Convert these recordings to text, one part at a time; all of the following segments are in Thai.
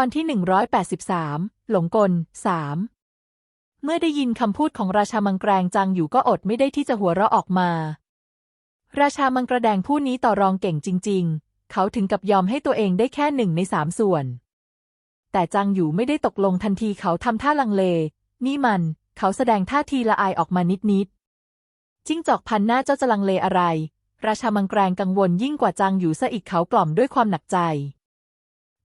ตอนที่ 183 หลงกล3เมื่อได้ยินคำพูดของราชามังแกรงจังอยู่ก็อดไม่ได้ที่จะหัวเราะออกมา ราชามังกระแดงผู้นี้ต่อรองเก่งจริง ๆ เขาถึงกับยอมให้ตัวเองได้แค่หนึ่งในสามส่วน แต่จังอยู่ไม่ได้ตกลงทันทีเขาทำท่าลังเล นี่มัน เขาแสดงท่าทีละอายออกมานิดๆจิ้งจอกพันหน้าเจ้าจะลังเลอะไร ราชามังแกรงกังวลยิ่งกว่าจังอยู่ซะอีกเขากล่อมด้วยความหนักใจ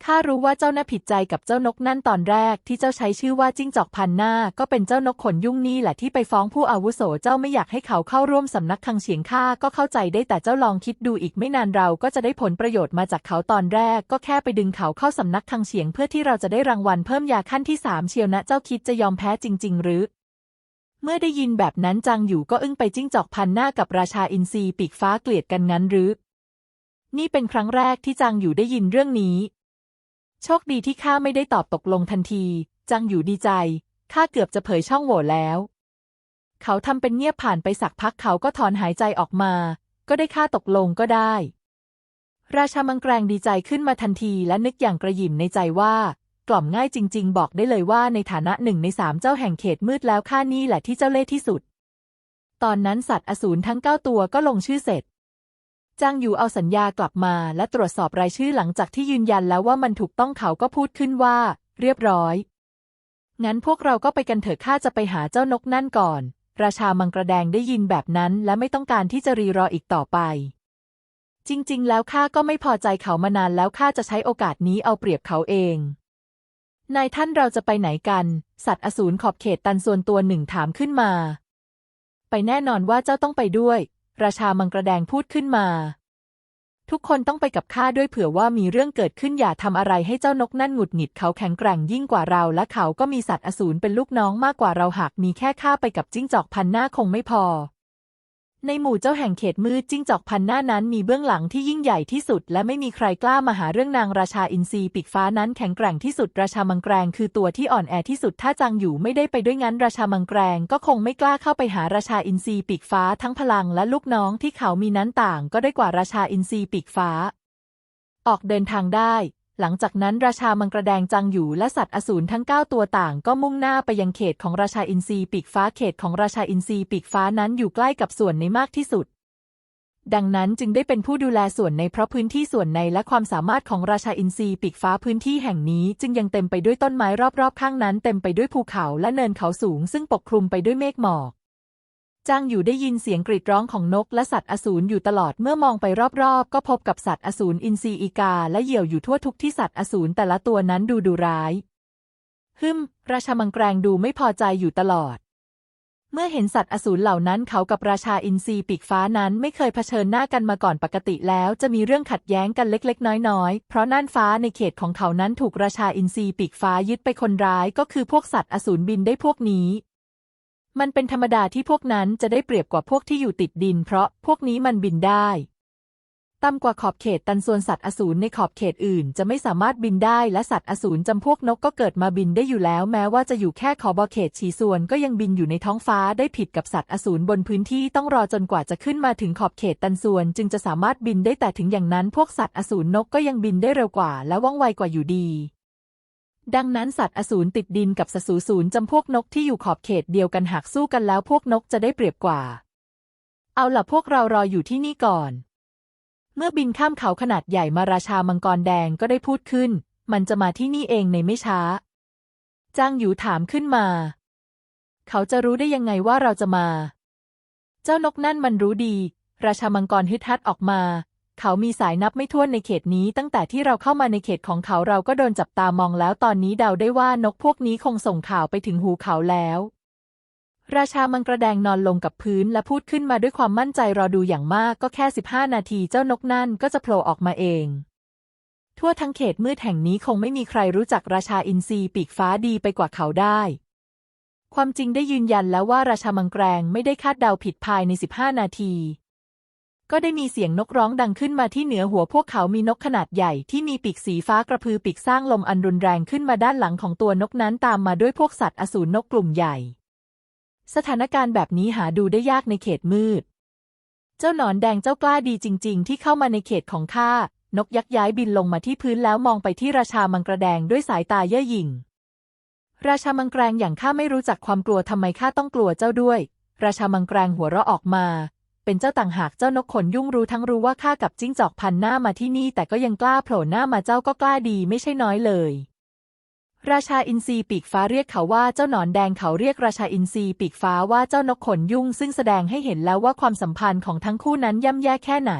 ข้ารู้ว่าเจ้าน่าผิดใจกับเจ้านกนั่นตอนแรกที่เจ้าใช้ชื่อว่าจิ้งจอกพันหน้า ก็เป็นเจ้านกขนยุ่งนี่แหละที่ไปฟ้องผู้อาวุโสเจ้าไม่อยากให้เขาเข้าร่วมสำนักคังเฉียงข้าก็เข้าใจได้แต่เจ้าลองคิดดูอีกไม่นานเราก็จะได้ผลประโยชน์มาจากเขาตอนแรก ก็แค่ไปดึงเขาเข้าสำนักคังเฉียงเพื่อที่เราจะได้รางวัลเพิ่มยาขั้นที่สามเชียวนะเจ้าคิดจะยอมแพ้จริง ๆ หรือเมื่อได้ยินแบบนั้นจังอยู่ก็อึ้งไปจิ้งจอกพันหน้ากับราชาอินทรีปีกฟ้าเกลียดกันงั้นหรือ นี่เป็นครั้งแรกที่จังอยู่ได้ยินเรื่องนี้ โชคดีที่ข้าไม่ได้ตอบตกลงทันที จังอยู่ดีใจ ข้าเกือบจะเผยช่องโหว่แล้ว เขาทำเป็นเงียบผ่านไปสักพักเขาก็ถอนหายใจออกมา ก็ได้ค่าตกลงก็ได้ ราชามังแกรงดีใจขึ้นมาทันทีและนึกอย่างกระหยิ่มในใจว่า กล่อมง่ายจริง ๆ บอกได้เลยว่าในฐานะหนึ่งในสามเจ้าแห่งเขตมืดแล้วข้านี่แหละที่เจ้าเล่ห์ที่สุด ตอนนั้นสัตว์อสูรทั้งเก้าตัวก็ลงชื่อเสร็จ จางอยู่เอาสัญญากลับมาและตรวจสอบรายชื่อหลังจากที่ยืนยันแล้วว่ามันถูกต้องเขาก็พูดขึ้นว่า เรียบร้อย งั้นพวกเราก็ไปกันเถอะข้าจะไปหาเจ้านกนั่นก่อน ราชามังกระแดงได้ยินแบบนั้นและไม่ต้องการที่จะรีรออีกต่อไป จริง ๆ แล้วข้าก็ไม่พอใจเขามานานแล้วข้าจะใช้โอกาสนี้เอาเปรียบเขาเอง นายท่านเราจะไปไหนกัน สัตว์อสูรขอบเขตตันส่วนตัวหนึ่งถามขึ้นมา ไปแน่นอนว่าเจ้าต้องไปด้วย ราชามังกระแดงพูดขึ้นมา ทุกคนต้องไปกับข้าด้วยเผื่อว่ามีเรื่องเกิดขึ้นอย่าทำอะไรให้เจ้านกนั่นหงุดหงิดเขาแข็งแกร่งยิ่งกว่าเรา และเขาก็มีสัตว์อสูรเป็นลูกน้องมากกว่าเราหากมีแค่ข้าไปกับจิ้งจอกพันหน้าคงไม่พอ ในหมู่เจ้าแห่งเขตมืดจิ้งจอกพันหน้านั้นมีเบื้องหลังที่ยิ่งใหญ่ที่สุด และไม่มีใครกล้ามาหาเรื่องนางราชาอินทรีปีกฟ้านั้นแข็งแกร่งที่สุดราชามังแกรงคือตัวที่อ่อนแอที่สุดถ้าจังอยู่ไม่ได้ไปด้วยงั้นราชามังแกรงก็คงไม่กล้าเข้าไปหาราชาอินทรีปีกฟ้าทั้งพลังและลูกน้องที่เขามีนั้นต่าง ก็ได้กว่าราชาอินทรีปีกฟ้า ออกเดินทางได้ หลังจากนั้นราชามังกระแดงจังอยู่และสัตว์อสูรทั้ง 9 ตัวต่างก็มุ่งหน้าไปยังเขตของราชาอินทรีปีกฟ้าเขตของราชาอินทรีปีกฟ้านั้นอยู่ใกล้กับส่วนในมากที่สุด ดังนั้นจึงได้เป็นผู้ดูแลส่วนในเพราะพื้นที่ส่วนในและความสามารถของราชาอินทรีปีกฟ้าพื้นที่แห่งนี้ จึงยังเต็มไปด้วยต้นไม้รอบๆข้างนั้น เต็มไปด้วยภูเขาและเนินเขาสูง ซึ่งปกคลุมไปด้วยเมฆหมอก จางอยู่ได้ยินเสียงกรีดร้องของนกและสัตว์อสูรอยู่ตลอดเมื่อมองไปรอบๆ ก็พบกับสัตว์อสูรอินทรีอีกา และเหยี่ยวอยู่ทั่วทุกที่สัตว์อสูรแต่ละตัวนั้นดูดุร้ายฮึมราชามังแกรงดูไม่พอใจอยู่ตลอด เมื่อเห็นสัตว์อสูรเหล่านั้นเขากับราชาอินทรีปีกฟ้านั้นไม่เคยเผชิญหน้ากันมาก่อนปกติแล้วจะมีเรื่องขัดแย้งกันเล็กๆ น้อยๆ เพราะน่านฟ้าในเขตของเขานั้นถูกราชาอินทรีปีกฟ้ายึดไปคนร้ายก็คือพวกสัตว์อสูรบินได้พวกนี้ มันเป็นธรรมดาที่พวกนั้นจะได้เปรียบกว่าพวกที่อยู่ติดดิน เพราะพวกนี้มันบินได้ ต่ำกว่าขอบเขตตันส่วนสัตว์อสูรในขอบเขตอื่น จะไม่สามารถบินได้และสัตว์อสูรจำพวกนกก็เกิดมาบินได้อยู่แล้ว แม้ว่าจะอยู่แค่ขอบเขตฉีส่วนก็ยังบินอยู่ในท้องฟ้าได้ผิดกับสัตว์อสูรบนพื้นที่ต้องรอจนกว่าจะขึ้นมาถึงขอบเขตตันส่วน จึงจะสามารถบินได้แต่ถึงอย่างนั้น พวกสัตว์อสูรนกก็ยังบินได้เร็วกว่า และว่องไวกว่าอยู่ดี ดังนั้นสัตว์อสูรติดดินกับสสูสูรจำพวกนกที่อยู่ขอบเขตเดียวกันหากสู้กันแล้วพวกนกจะได้เปรียบกว่า เอาล่ะพวกเรารออยู่ที่นี่ก่อน เมื่อบินข้ามเขาขนาดใหญ่มาราชามังกรแดงก็ได้พูดขึ้น มันจะมาที่นี่เองในไม่ช้า จางหยูถามขึ้นมา เขาจะรู้ได้ยังไงว่าเราจะมา เจ้านกนั่นมันรู้ดี ราชามังกรฮึดฮัดออกมา เขามีสายนับไม่ถ้วนในเขตนี้ ตั้งแต่ที่เราเข้ามาในเขตของเขาเราก็โดนจับตามองแล้วตอนนี้เดาได้ว่านกพวกนี้คงส่งข่าวไปถึงหูเขาแล้ว ราชามังกระแดงนอนลงกับพื้นและพูดขึ้นมาด้วยความมั่นใจรอดูอย่างมากก็แค่ 15 นาทีเจ้านกนั่นก็จะโผล่ออกมาเอง ทั่วทั้งเขตมืดแห่งนี้คงไม่มีใครรู้จักราชาอินทรีปีกฟ้าดีไปกว่าเขาได้ความจริงได้ยืนยันแล้วว่าราชามังแกรงไม่ได้คาดเดาผิดภายใน 15 นาที ก็ได้มีเสียงนกร้องดังขึ้นมาที่เหนือหัวพวกเขามีนกขนาดใหญ่ที่มีปีกสีฟ้ากระพือปีกสร้างลมอันรุนแรงขึ้นมาด้านหลังของตัวนกนั้นตามมาด้วยพวกสัตว์อสูรนกกลุ่มใหญ่ สถานการณ์แบบนี้หาดูได้ยากในเขตมืด เจ้าหนอนแดงเจ้ากล้าดีจริง ๆ ที่เข้ามาในเขตของข้านกยักษ์ย้ายบินลงมาที่พื้นแล้วมองไปที่ราชามังกรแดงด้วยสายตาเย่อหยิ่ง ราชามังแกรงอย่างข้าไม่รู้จักความกลัวทำไมข้าต้องกลัวเจ้าด้วย ราชามังแกรงหัวเราะออกมา เป็นเจ้าต่างหากเจ้านกขนยุ่งรู้ทั้งรู้ว่าข้ากับจิ้งจอกพันหน้ามาที่นี่ แต่ก็ยังกล้าโผล่หน้ามาเจ้าก็กล้าดีไม่ใช่น้อยเลย ราชาอินทรีปีกฟ้าเรียกเขาว่าเจ้าหนอนแดงเขาเรียกราชาอินทรีปีกฟ้าว่าเจ้านกขนยุ่ง ซึ่งแสดงให้เห็นแล้วว่าความสัมพันธ์ของทั้งคู่นั้นย่ำแย่แค่ไหน